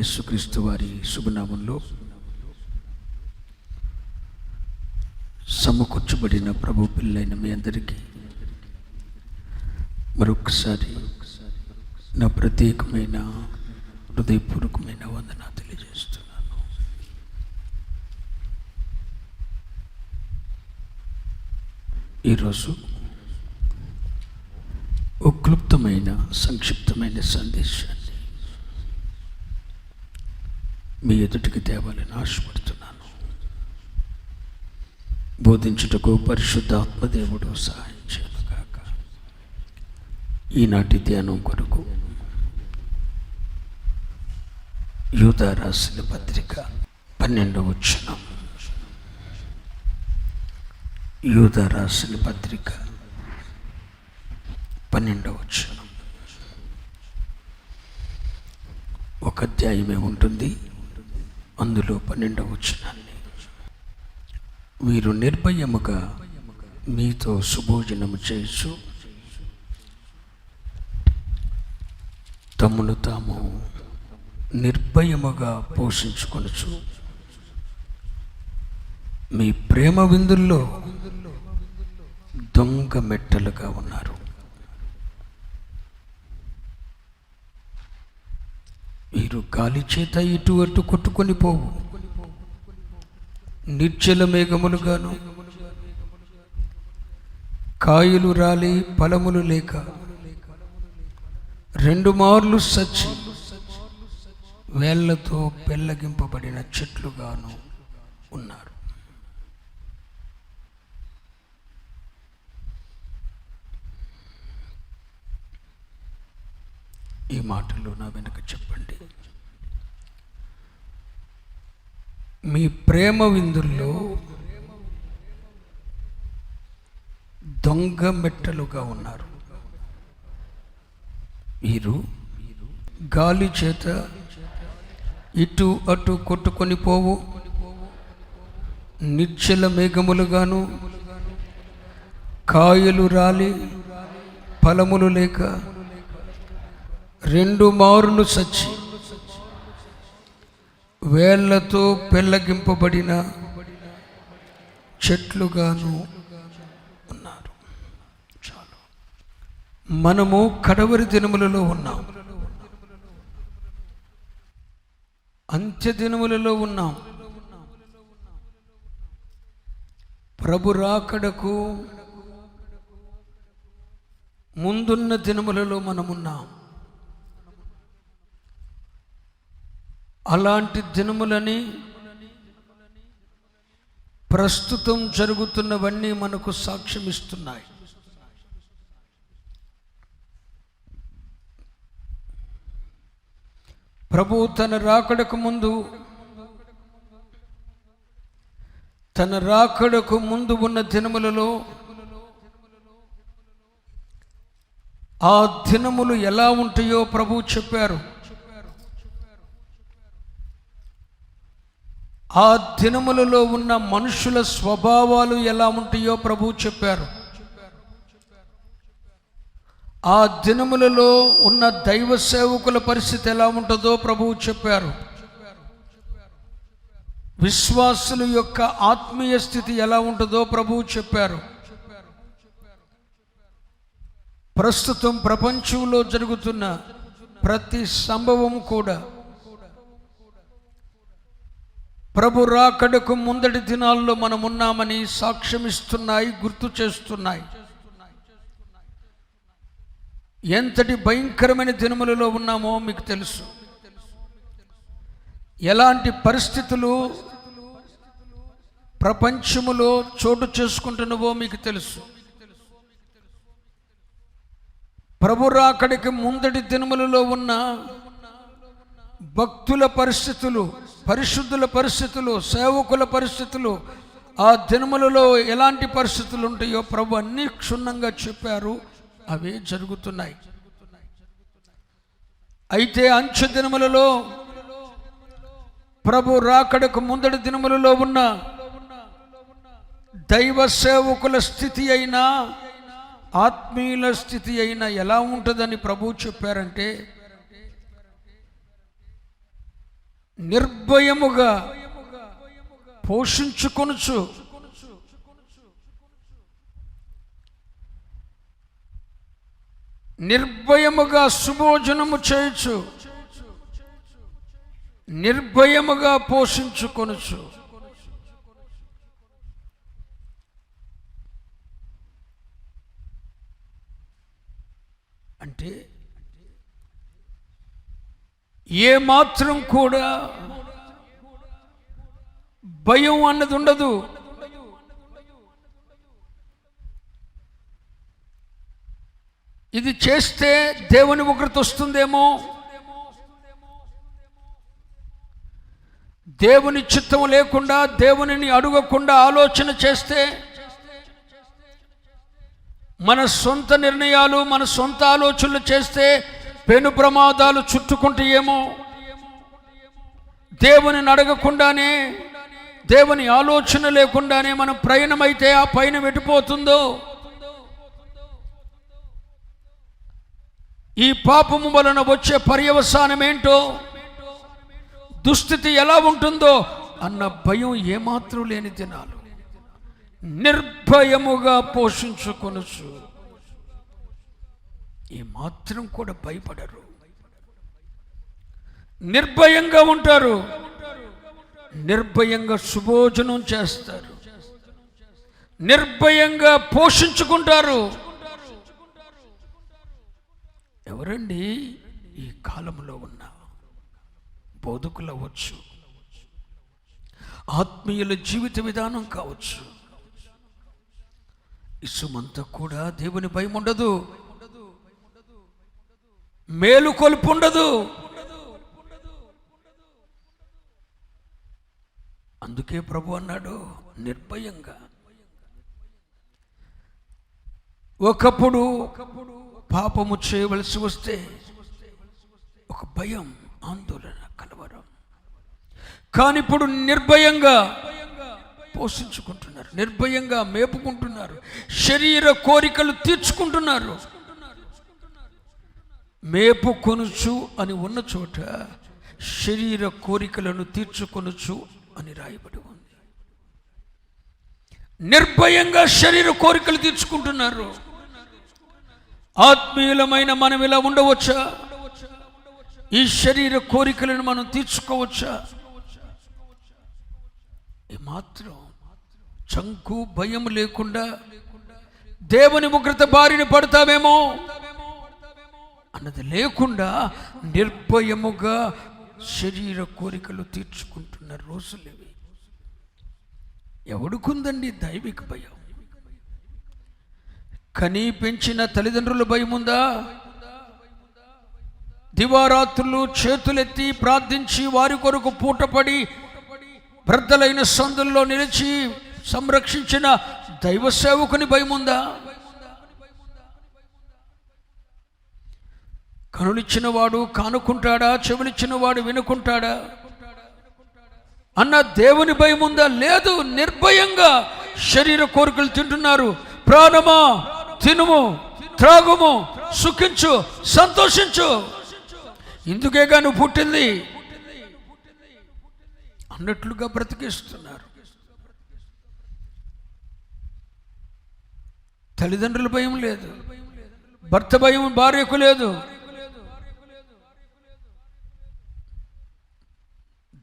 యేసుక్రీస్తు వారి శుభనామంలో సమకూర్చబడిన ప్రభు పిల్లైన మీ అందరికీ మరొకసారి నా ప్రత్యేకమైన హృదయపూర్వకమైన వందన తెలియజేస్తున్నాను. ఈరోజు ఒక క్లుప్తమైన సంక్షిప్తమైన సందేశాన్ని మీ ఎదుటికి తేవాలని ఆశపడుతున్నాను. బోధించుటకు పరిశుద్ధ ఆత్మదేవుడు సహాయం చేయను కాక ఈనాటి ధ్యానం కొరకు యూత రాసిన పత్రిక పన్నెండవ వచ్చిన యూదా రాసిన పత్రిక పన్నెండవ వచనం. ఒక అధ్యాయమే ఉంటుంది. అందులో పన్నెండవ వచనాన్ని. వీరు నిర్భయముగా మీతో సుభోజనము చేయొచ్చు తమను తాము నిర్భయముగా పోషించుకొనచ్చు మీ ప్రేమ విందుల్లో దొంగ మెట్టలుగా ఉన్నారు. నీరు గాలి చేత ఇటు అటు కొట్టుకొని పోవు. నిర్జల మేఘములుగాను కాయలు రాలి ఫలములు లేక రెండు మార్లు సచ్చి వేళ్ళతో పెళ్ళగింపబడిన చెట్లుగాను ఉన్నారు. మాటలు నా వెనుక చెప్పండి. మీ ప్రేమ విందుల్లో దొంగ మెట్టలుగా ఉన్నారు. వీరు గాలి చేత ఇటు అటు కొట్టుకొని పోవు. నిచ్చల మేఘములుగాను కాయలు రాలి ఫలములు లేక రెండు మారులు సచ్చి. వేళ్ళతో పెళ్ళగింపబడిన చెట్లుగాను ఉన్నారు. చాలు. మనము కడవరి దినములలో ఉన్నాం. అంత్య దినములలో ఉన్నాం. ప్రభు రాకడకు ముందున్న దినములలో మనమున్నాం. అలాంటి దినములని ప్రస్తుతం జరుగుతున్నవన్నీ మనకు సాక్ష్యం ఇస్తున్నాయి ప్రభు తన రాకడకు ముందు తన రాకడకు ముందు ఉన్న దినములలో ఆ దినములు ఎలా ఉంటాయో ప్రభు చెప్పారు. ఆ దినములలో ఉన్న మనుషుల స్వభావాలు ఎలా ఉంటాయో ప్రభు చెప్పారు. ఆ దినములలో ఉన్న దైవ సేవకుల పరిస్థితి ఎలా ఉంటుందో ప్రభువు చెప్పారు. విశ్వాసుల యొక్క ఆత్మీయ స్థితి ఎలా ఉంటుందో ప్రభువు చెప్పారు. ప్రస్తుతం ప్రపంచంలో జరుగుతున్న ప్రతి సంభవం కూడా ప్రభు రాకడకు ముందటి దినాల్లో మనం ఉన్నామని సాక్ష్యమిస్తున్నాయి గుర్తు చేస్తున్నాయి. ఎంతటి భయంకరమైన దినములలో ఉన్నామో మీకు తెలుసు. ఎలాంటి పరిస్థితులు ప్రపంచములో చోటు చేసుకుంటున్నవో మీకు తెలుసు. ప్రభు రాకడికి ముందటి దినములలో ఉన్న భక్తుల పరిస్థితులు పరిశుద్ధుల పరిస్థితులు సేవకుల పరిస్థితులు ఆ దినములలో ఎలాంటి పరిస్థితులు ఉంటాయో ప్రభు అన్ని క్షుణ్ణంగా చెప్పారు. అవే జరుగుతున్నాయి. అయితే అంచు దినములలో ప్రభు రాకడకు ముందడి దినములలో ఉన్న దైవ సేవకుల స్థితి అయినా ఆత్మీయుల స్థితి అయినా ఎలా ఉంటుందని ప్రభు చెప్పారంటే నిర్భయముగా పోషించుకొనుచు. నిర్భయముగా సుభోజనము చేయొచ్చు నిర్భయముగా పోషించుకొనుచు. అంటే ఏ మాత్రం కూడా భయం అన్నది ఉండదు. ఇది చేస్తే దేవుని ఒకరితో వస్తుందేమో? దేవుని చిత్తం లేకుండా దేవునిని అడగకుండా ఆలోచన చేస్తే మన సొంత నిర్ణయాలు మన సొంత ఆలోచనలు చేస్తే పెను ప్రమాదాలు చుట్టుకుంటాయేమో దేవుని నడగకుండానే దేవుని ఆలోచన లేకుండానే మనం ప్రయాణమైతే ఆ పైన వెటిపోతుందో ఈ పాపము వలన వచ్చే పర్యవసానం ఏంటో? దుస్థితి ఎలా ఉంటుందో? అన్న భయం ఏమాత్రం లేని దినాలు. నిర్భయముగా పోషించుకొనచ్చు ఏ మాత్రం కూడా భయపడరు. నిర్భయంగా ఉంటారు. నిర్భయంగా సుభోజనం చేస్తారు. నిర్భయంగా పోషించుకుంటారు. ఎవరండి ఈ కాలంలో ఉన్న బోధకులు అవ్వచ్చు? ఆత్మీయుల జీవిత విధానం కావచ్చు. ఇసుమంతా కూడా దేవుని భయం ఉండదు. మేలు కొలుపు ఉండదు. అందుకే ప్రభు అన్నాడు నిర్భయంగా. ఒకప్పుడు పాపము చేయవలసి వస్తే ఒక భయం ఆందోళన కలవరం. కానీ ఇప్పుడు నిర్భయంగా పోషించుకుంటున్నారు నిర్భయంగా మేపుకుంటున్నారు శరీర కోరికలు తీర్చుకుంటున్నారు. మేపు కొనుచు అని ఉన్న చోట శరీర కోరికలను తీర్చుకొనుచు అని రాయబడి ఉంది. నిర్భయంగా శరీర కోరికలు తీర్చుకుంటున్నారు. ఆత్మీయులమైన మనం ఇలా ఉండవచ్చా? ఈ శరీర కోరికలను మనం తీర్చుకోవచ్చా? ఏమాత్రం చంకు భయం లేకుండా దేవుని ఉగ్రత బారిన పడతామేమో అన్నది లేకుండా నిర్భయముగా శరీర కోరికలు తీర్చుకుంటున్న రోజులు ఇవి. ఎవడుకుందండి దైవిక భయం? కనీ పెంచిన తల్లిదండ్రుల భయం ఉందా? దివారాత్రులు చేతులెత్తి ప్రార్థించి వారి కొరకు పూటపడి వృద్ధలైన సందుల్లో నిలిచి సంరక్షించిన దైవ సేవకుని భయం ఉందా? కనులిచ్చినవాడు కానుకుంటాడా? చెవినిచ్చినవాడు వినుకుంటాడా? అన్న దేవుని భయం ఉందా? లేదు. నిర్భయంగా శరీర కోరికలు తింటున్నారు. ప్రాణమా? తినుము. త్రాగుము. సుఖించు. సంతోషించు. ఇందుకేగా నువ్వు పుట్టింది. అన్నట్లుగా బ్రతికిస్తున్నారు. తల్లిదండ్రుల భయం లేదు. భర్త భయం భార్యకు లేదు.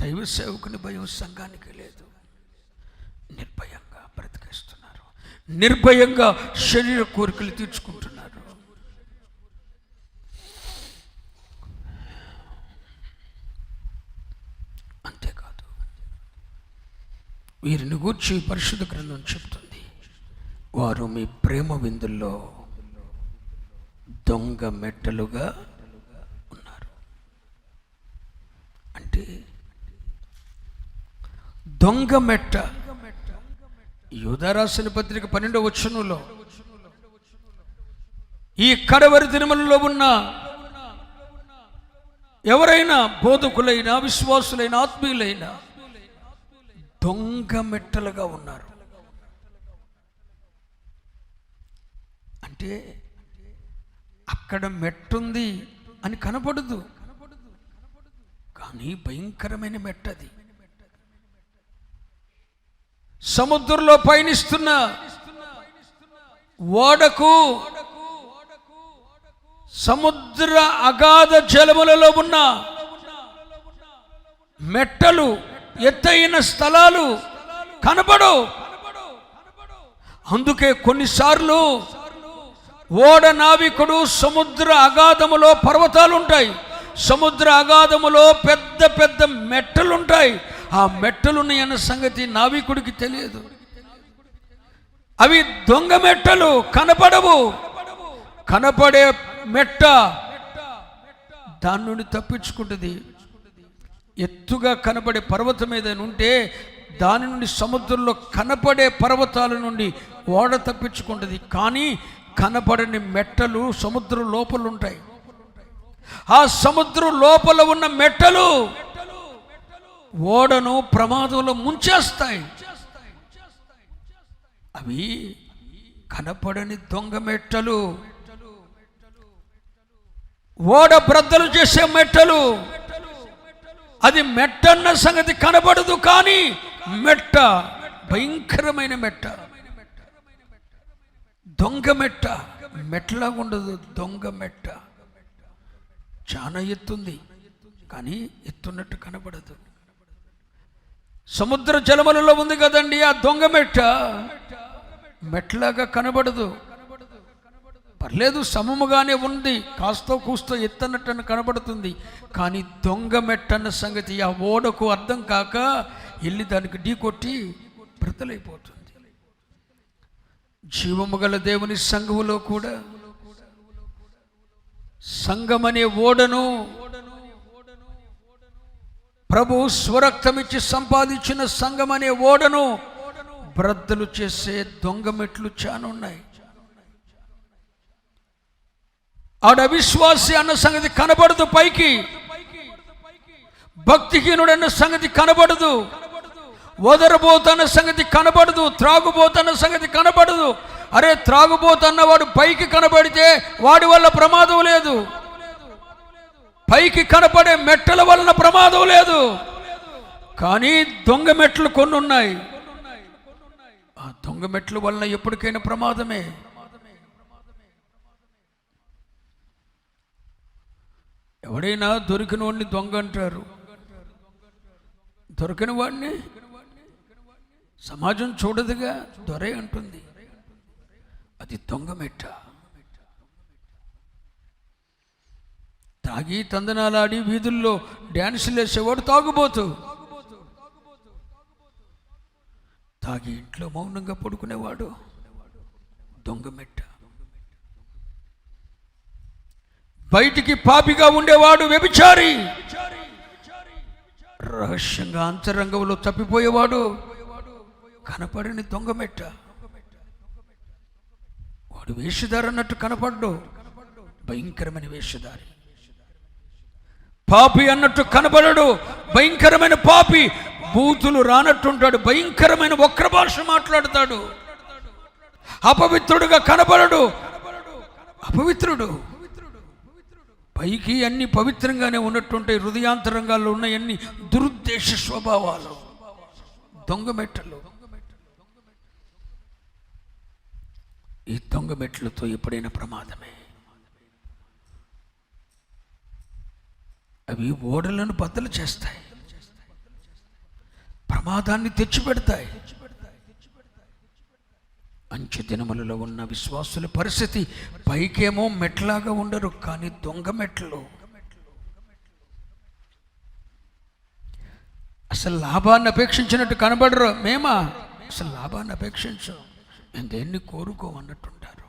దైవ సేవకుని భయం సంఘానికి లేదు. నిర్భయంగా బ్రతికేస్తున్నారు. నిర్భయంగా శరీర కోరికలు తీర్చుకుంటున్నారు. అంతేకాదు వీరిని గూర్చి పరిశుద్ధ గ్రంథం చెప్తుంది. వారు మీ ప్రేమ విందుల్లో దొంగ మెట్టలుగా ఉన్నారు. అంటే దొంగ మెట్ట. యూదరాసిన పత్రిక పన్నెండవ వచనంలో ఈ కడవరి దినములలో ఉన్న ఎవరైనా బోధకులైనా విశ్వాసులైన ఆత్మీయులైన దొంగ మెట్టలుగా ఉన్నారు. అంటే అక్కడ మెట్టుంది అని కనపడదు. కానీ భయంకరమైన మెట్టది. సముద్రంలో పయనిస్తున్న ఓడకు సముద్ర అగాధ జలములలో ఉన్న మెట్టలు ఎత్తైన స్థలాలు కనబడు అందుకే కొన్నిసార్లు ఓడ నావికుడు సముద్ర అగాధములో పర్వతాలుంటాయి. సముద్ర అగాధములో పెద్ద పెద్ద మెట్టలుంటాయి. ఆ మెట్టలున్నాయన్న సంగతి నావికుడికి తెలియదు. అవి దొంగ మెట్టలు కనపడవు. కనపడే మెట్ట దాని నుండి తప్పించుకుంటుంది. ఎత్తుగా కనపడే పర్వతం ఏదైనా ఉంటే దాని నుండి సముద్రంలో కనపడే పర్వతాల నుండి ఓడ తప్పించుకుంటుంది. కానీ కనపడని మెట్టలు సముద్రం లోపల ఉంటాయి ఆ సముద్రం లోపల ఉన్న మెట్టలు ఓడను ప్రమాదంలో ముంచేస్తాయి. అవి కనపడని దొంగ మెట్టలు. ఓడ బ్రద్దలు చేసే మెట్టలు. అది మెట్టన్న సంగతి కనబడదు కానీ మెట్ట భయంకరమైన మెట్ట. దొంగ మెట్ట మెట్లా ఉండదు దొంగ మెట్ట. చాలా ఎత్తుంది కానీ ఎత్తున్నట్టు కనబడదు. సముద్ర జలములలో ఉంది కదండి ఆ దొంగ మెట్ట. మెట్లాగా కనబడదు. పర్లేదు సమముగానే ఉంది కాస్తో కూస్తో ఎత్తనట్టని కనబడుతుంది. కానీ దొంగ మెట్టన్న సంగతి ఆ ఓడకు అర్థం కాక వెళ్ళి దానికి ఢీ కొట్టి బ్రతలైపోతుంది. జీవము గల దేవుని సంఘములో కూడా సంఘమనే ఓడను ప్రభు స్వరక్తమిచ్చి సంపాదించిన సంఘం అనే ఓడను బ్రద్దలు చేసే దొంగ మెట్లు చానున్నాయి ఆడ అవిశ్వాసి అన్న సంగతి కనబడదు పైకి. భక్తిహీనుడన్న సంగతి కనబడదు. వదరబోతన్న సంగతి కనబడదు. త్రాగుబోతన్న సంగతి కనబడదు. అరే త్రాగుబోతన్నవాడు పైకి కనబడితే వాడి వల్ల ప్రమాదం లేదు. పైకి కనపడే మెట్టల వలన ప్రమాదం లేదు. కానీ దొంగ మెట్లు కొన్ని ఉన్నాయి. ఆ దొంగ మెట్ల వలన ఎప్పటికైనా ప్రమాదమే. ఎవడైనా దొరికిన వాడిని దొంగ అంటారు. దొరికిన వాడిని సమాజం చూడదుగా దొరే అంటుంది. అది దొంగ మెట్ట? తాగి తందనాలాడి వీధుల్లో డ్యాన్సులు వేసేవాడు తాగుబోతు. తాగి ఇంట్లో మౌనంగా పడుకునేవాడు. దొంగమెట్ట బయటికి పాపిగా ఉండేవాడు వ్యభిచారి. రహస్యంగా అంతరంగంలో తప్పిపోయేవాడు. కనపడని దొంగమెట్ట వాడు వేషధారన్నట్టు కనపడ్డు. భయంకరమైన వేషధారి. పాపి అన్నట్టు కనబడడు. భయంకరమైన పాపి. బూతులు రానట్టుంటాడు. భయంకరమైన వక్ర భాష మాట్లాడతాడు. అపవిత్రుడుగా కనబడడు. అపవిత్రుడు. పైకి అన్ని పవిత్రంగానే ఉన్నట్టుంటాయి. హృదయాంతరంగాల్లో ఉన్నాయన్ని దురుద్దేశ స్వభావాలు. దొంగమెట్టలు ఈ దొంగమెట్లతో ఎప్పుడైనా ప్రమాదమే? అవి ఓడలను బద్దలు చేస్తాయి. ప్రమాదాన్ని తెచ్చిపెడతాయి. అంచె దినములలో ఉన్న విశ్వాసుల పరిస్థితి పైకేమో మెట్లాగా ఉండరు కానీ దొంగ మెట్లు. అసలు లాభాన్ని అపేక్షించినట్టు కనబడరు మేమా? అసలు లాభాన్ని అపేక్షించం. మేము దేన్ని కోరుకోమన్నట్టుంటారు.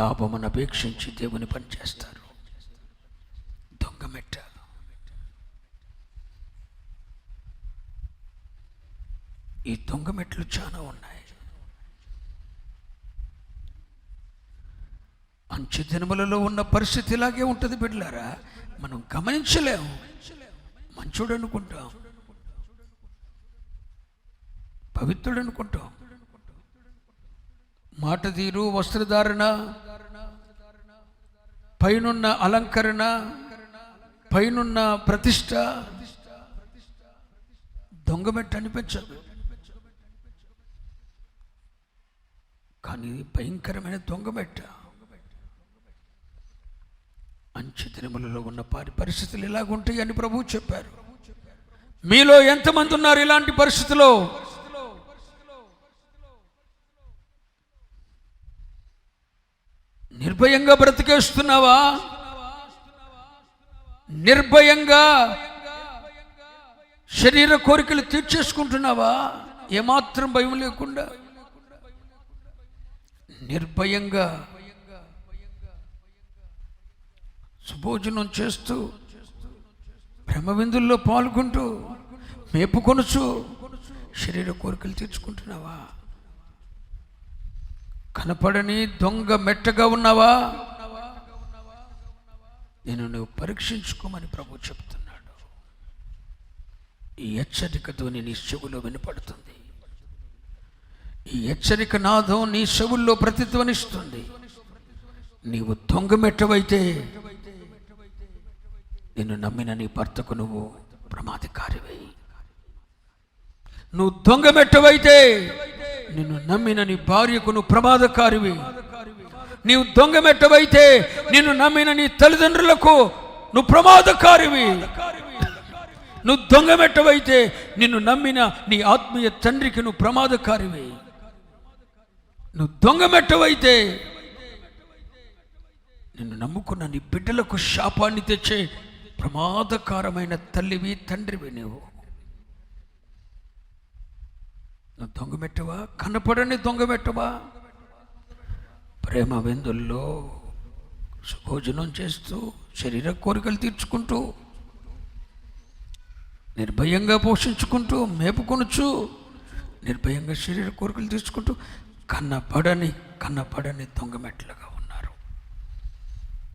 లాభమును అపేక్షించి దేవుని పనిచేస్తారు చేస్తారు ఈ దొంగ మెట్లు చాలా ఉన్నాయి. అంచు దినములలో ఉన్న పరిస్థితి ఇలాగే ఉంటుంది బిడ్డలారా. మనం గమనించలేము. మంచోడు అనుకుంటాం. పవిత్రుడు అనుకుంటాం. మాట తీరు వస్త్రధారణ పైనున్న అలంకరణ పైనున్న ప్రతిష్ట దొంగమెట్ట అనిపించదు. కానీ భయంకరమైన దొంగమెట్ట అంచె తిరుమలలో ఉన్న పారి పరిస్థితులు ఇలాగుంటాయి అని ప్రభువు చెప్పారు. మీలో ఎంతమంది ఉన్నారు ఇలాంటి పరిస్థితిలో? నిర్భయంగా బ్రతికేస్తున్నావా? నిర్భయంగా శరీర కోరికలు తీర్చేసుకుంటున్నావా? ఏమాత్రం భయం లేకుండా. నిర్భయంగా సుభోజనం చేస్తూ బ్రహ్మవిందుల్లో విందుల్లో పాల్గొంటూ మేపుకొనుచు శరీర కోరికలు తీర్చుకుంటున్నావా? కనపడని దొంగ మెట్టగా ఉన్నావా? నేను నువ్వు పరీక్షించుకోమని ప్రభు చెప్తున్నాడు. ఈ హెచ్చరికతో నీ చెవులో వినపడుతుంది. ఈ హెచ్చరిక నాదం నీ చెవుల్లో ప్రతిధ్వనిస్తుంది. నీవు దొంగమెట్టవైతే నిన్ను నమ్మిన నీ భర్తకు నువ్వు ప్రమాదకారివై. నువ్వు దొంగమెట్టవైతే నిన్ను నమ్మిన నీ భార్యకు నువ్వు ప్రమాదకారివి. నీవు దొంగమెట్టవైతే నిన్ను నమ్మిన నీ తల్లిదండ్రులకు నువ్వు ప్రమాదకారివి. నువ్వు దొంగమెట్టవైతే నిన్ను నమ్మిన నీ ఆత్మీయ తండ్రికి నువ్వు ప్రమాదకారివి. నువ్వు దొంగమెట్టవైతే నిన్ను నమ్ముకున్న నీ బిడ్డలకు శాపాన్ని తెచ్చే ప్రమాదకారమైన తల్లివి తండ్రివి నీవు. నువ్వు దొంగమెట్టవా కనపడని దొంగమెట్టవా ప్రేమ విందుల్లో భోజనం చేస్తూ శరీర కోరికలు తీర్చుకుంటూ నిర్భయంగా పోషించుకుంటూ మేపుకొనుచు నిర్భయంగా శరీర కోరికలు తీర్చుకుంటూ కన్నపడని కన్నపడని దొంగమెట్లుగా